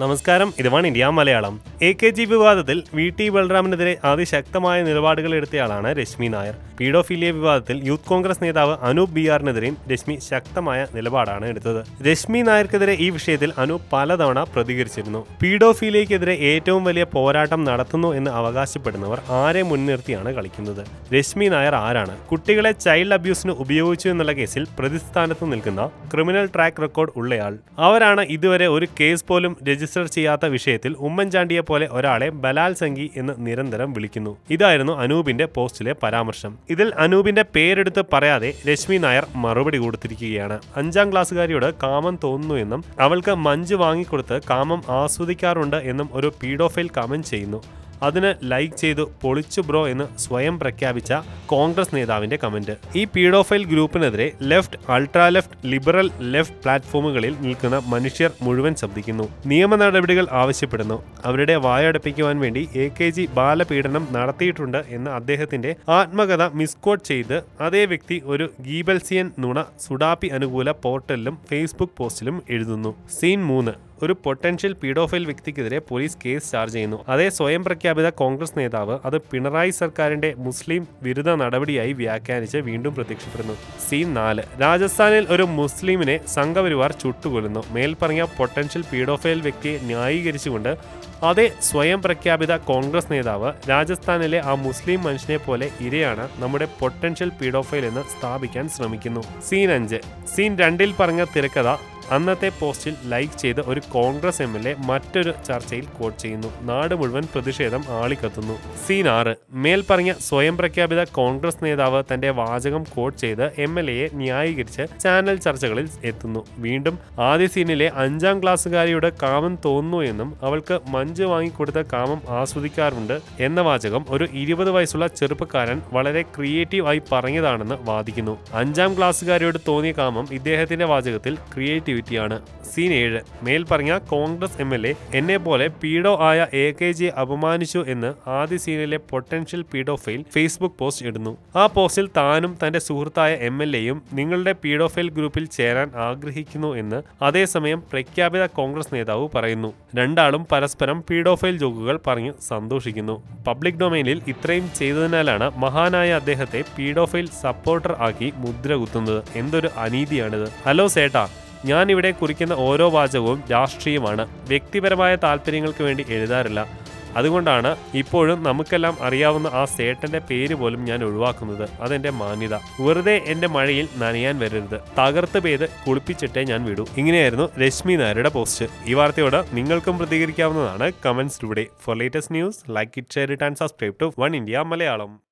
നമസ്കാരം ഇത് One India Malayalam. A K G വിവാദത്തിൽ വി ടി ബൽറാമിനെതിരെ അതിശക്തമായ നിലപാടുകൾ എടുത്തയാളാണ് രശ്മി നായർ. പീഡോഫീലിയ വിവാദത്തിൽ യൂത്ത് കോൺഗ്രസ് നേതാവ് അനൂപ് ബിയാറിനെതിരെയും രശ്മി ശക്തമായ നിലപാടാണ് എടുത്തത്. രശ്മി നായർക്കെതിരെ ഈ വിഷയത്തിൽ അനൂപ് പലതവണ പ്രതികരിച്ചിരുന്നു. പീഡോഫീലിയക്കെതിരെ ഏറ്റവും വലിയ പോരാട്ടം നടത്തുന്നു എന്ന് അവകാശപ്പെടുന്നവർ ആരെ മുൻനിർത്തിയാണ് കളിക്കുന്നത്? രശ്മി നായർ ആരാണ്? കുട്ടികളെ ചൈൽഡ് അബ്യൂസിന് ഉപയോഗിച്ചു എന്നുള്ള കേസിൽ പ്രതിസ്ഥാനത്ത് നിൽക്കുന്ന ക്രിമിനൽ ട്രാക്ക് റെക്കോർഡ് ഉള്ളയാൾ. അവരാണ് ഇതുവരെ ഒരു കേസ് പോലും രജിസ്റ്റർ ചെയ്യാത്ത വിഷയത്തിൽ ഉമ്മൻചാണ്ടിയെ പോലെ ഒരാളെ ബലാത്സംഗി എന്ന് നിരന്തരം വിളിക്കുന്നു. ഇതായിരുന്നു അനൂപിന്റെ പോസ്റ്റിലെ പരാമർശം. ഇതിൽ അനൂപിന്റെ പേരെടുത്ത് പറയാതെ രശ്മി നായർ മറുപടി കൊടുത്തിരിക്കുകയാണ്. അഞ്ചാം ക്ലാസ്സുകാരിയോട് കാമം തോന്നുന്നു എന്നും അവൾക്ക് മഞ്ച് വാങ്ങിക്കൊടുത്ത് കാമം ആസ്വദിക്കാറുണ്ട് എന്നും ഒരു പീഡോഫൈൽ കമന്റ് ചെയ്യുന്നു. അതിന് ലൈക്ക് ചെയ്തു പൊളിച്ചു ബ്രോ എന്ന് സ്വയം പ്രഖ്യാപിച്ച കോൺഗ്രസ് നേതാവിന്റെ കമന്റ് ഈ paedophile ഗ്രൂപ്പിനെതിരെ left ultra left liberal left പ്ലാറ്റ്ഫോമുകളിൽ നിൽക്കുന്ന മനുഷ്യർ മുഴുവൻ ശബ്ദിക്കുന്നു. നിയമ നടപടികൾ ആവശ്യപ്പെടുന്നു. അവരുടെ വായടപ്പിക്കുവാൻ വേണ്ടി എ കെ ജി ബാലപീഡനം നടത്തിയിട്ടുണ്ട് എന്ന അദ്ദേഹത്തിന്റെ ആത്മകഥ മിസ്കോട്ട് ചെയ്ത് അതേ വ്യക്തി ഒരു ഗീബൽസിയൻ നുണ സുഡാപി അനുകൂല പോർട്ടലിലും ഫേസ്ബുക്ക് പോസ്റ്റിലും എഴുതുന്നു. സീൻ മൂന്ന്. ഒരു പൊട്ടൻഷ്യൽ പീഡോഫൈൽ വ്യക്തിക്കെതിരെ പോലീസ് കേസ് ചാർജ് ചെയ്യുന്നു. അതേ സ്വയം പ്രഖ്യാപിത കോൺഗ്രസ് നേതാവ് അത് പിണറായി സർക്കാരിന്റെ മുസ്ലിം വിരുദ്ധ നടപടിയായി വ്യാഖ്യാനിച്ച് വീണ്ടും പ്രത്യക്ഷപ്പെടുന്നു. സീൻ നാല്. രാജസ്ഥാനിൽ ഒരു മുസ്ലിമിനെ സംഘപരിവാർ ചുട്ടുകൊല്ലുന്നു. മേൽപ്പറഞ്ഞ പൊട്ടൻഷ്യൽ പീഡോഫൈൽ വ്യക്തിയെ ന്യായീകരിച്ചുകൊണ്ട് അതേ സ്വയം പ്രഖ്യാപിത കോൺഗ്രസ് നേതാവ് രാജസ്ഥാനിലെ ആ മുസ്ലിം മനുഷ്യനെ പോലെ ഇരയാണ് നമ്മുടെ പൊട്ടൻഷ്യൽ പീഡോഫൈൽ എന്ന് സ്ഥാപിക്കാൻ ശ്രമിക്കുന്നു. സീൻ അഞ്ച്. സീൻ രണ്ടിൽ പറഞ്ഞ തിരക്കഥ അന്നത്തെ പോസ്റ്റിൽ ലൈക്ക് ചെയ്ത ഒരു കോൺഗ്രസ് എം എൽ എ മറ്റൊരു ചർച്ചയിൽ കോട്ട് ചെയ്യുന്നു. നാട് മുഴുവൻ പ്രതിഷേധം ആളിക്കത്തുന്നു. സീൻ ആറ്. മേൽപ്പറഞ്ഞ സ്വയം പ്രഖ്യാപിത കോൺഗ്രസ് നേതാവ് തന്റെ വാചകം കോട്ട് ചെയ്ത് എം എൽ എയെ ന്യായീകരിച്ച് ചാനൽ ചർച്ചകളിൽ എത്തുന്നു. വീണ്ടും ആദ്യ സീനിലെ അഞ്ചാം ക്ലാസ്സുകാരിയുടെ കാമം തോന്നുന്നു എന്നും അവൾക്ക് മഞ്ച് വാങ്ങിക്കൊടുത്ത കാമം ആസ്വദിക്കാറുണ്ട് എന്ന വാചകം ഒരു ഇരുപത് വയസ്സുള്ള ചെറുപ്പക്കാരൻ വളരെ ക്രിയേറ്റീവ് ആയി പറഞ്ഞതാണെന്ന് വാദിക്കുന്നു. അഞ്ചാം ക്ലാസ്സുകാരിയോട് തോന്നിയ കാമം ഇദ്ദേഹത്തിന്റെ വാചകത്തിൽ ക്രിയേറ്റീവ് ആക്ടിവിറ്റിയാണ് സീൻ ഏഴ്. മേൽപ്പറഞ്ഞ കോൺഗ്രസ് എം എൽ എ എന്നെ പോലെ പീഡോ ആയ എ കെ ജിയെ അപമാനിച്ചു എന്ന് ആദ്യ സീനിലെ പൊട്ടൻഷ്യൽ പീഡോഫൈൽ ഫേസ്ബുക്ക് പോസ്റ്റ് ഇടുന്നു. ആ പോസ്റ്റിൽ താനും തന്റെ സുഹൃത്തായ എം എൽ എയും നിങ്ങളുടെ പീഡോഫൈൽ ഗ്രൂപ്പിൽ ചേരാൻ ആഗ്രഹിക്കുന്നു എന്ന് അതേസമയം പ്രഖ്യാപിത കോൺഗ്രസ് നേതാവ് പറയുന്നു. രണ്ടാളും പരസ്പരം പീഡോഫൈൽ ജോക്കുകൾ പറഞ്ഞ് സന്തോഷിക്കുന്നു. പബ്ലിക് ഡൊമൈനിൽ ഇത്രയും ചെയ്തതിനാലാണ് മഹാനായ അദ്ദേഹത്തെ പീഡോഫൈൽ സപ്പോർട്ടർ ആക്കി മുദ്ര കുത്തുന്നത് എന്തൊരു അനീതിയാണിത്. ഹലോ സേട്ടാ. ഞാൻ ഇവിടെ കുറിക്കുന്ന ഓരോ വാചകവും രാഷ്ട്രീയമാണ്. വ്യക്തിപരമായ താല്പര്യങ്ങൾക്ക് വേണ്ടി എഴുതാറില്ല. അതുകൊണ്ടാണ് ഇപ്പോഴും നമുക്കെല്ലാം അറിയാവുന്ന ആ സേട്ടന്റെ പേര് പോലും ഞാൻ ഒഴിവാക്കുന്നത്. അതെന്റെ മാന്യത. വെറുതെ എന്റെ മഴയിൽ നനയാൻ വരരുത്. തകർത്ത് പെയ്ത് കുളിപ്പിച്ചിട്ടേ ഞാൻ വിടൂ. ഇങ്ങനെയായിരുന്നു രശ്മി നായരുടെ പോസ്റ്റ്. ഈ വാർത്തയോട് നിങ്ങൾക്കും പ്രതികരിക്കാവുന്നതാണ് comments today. For latest news like it share it and subscribe to One India Malayalam.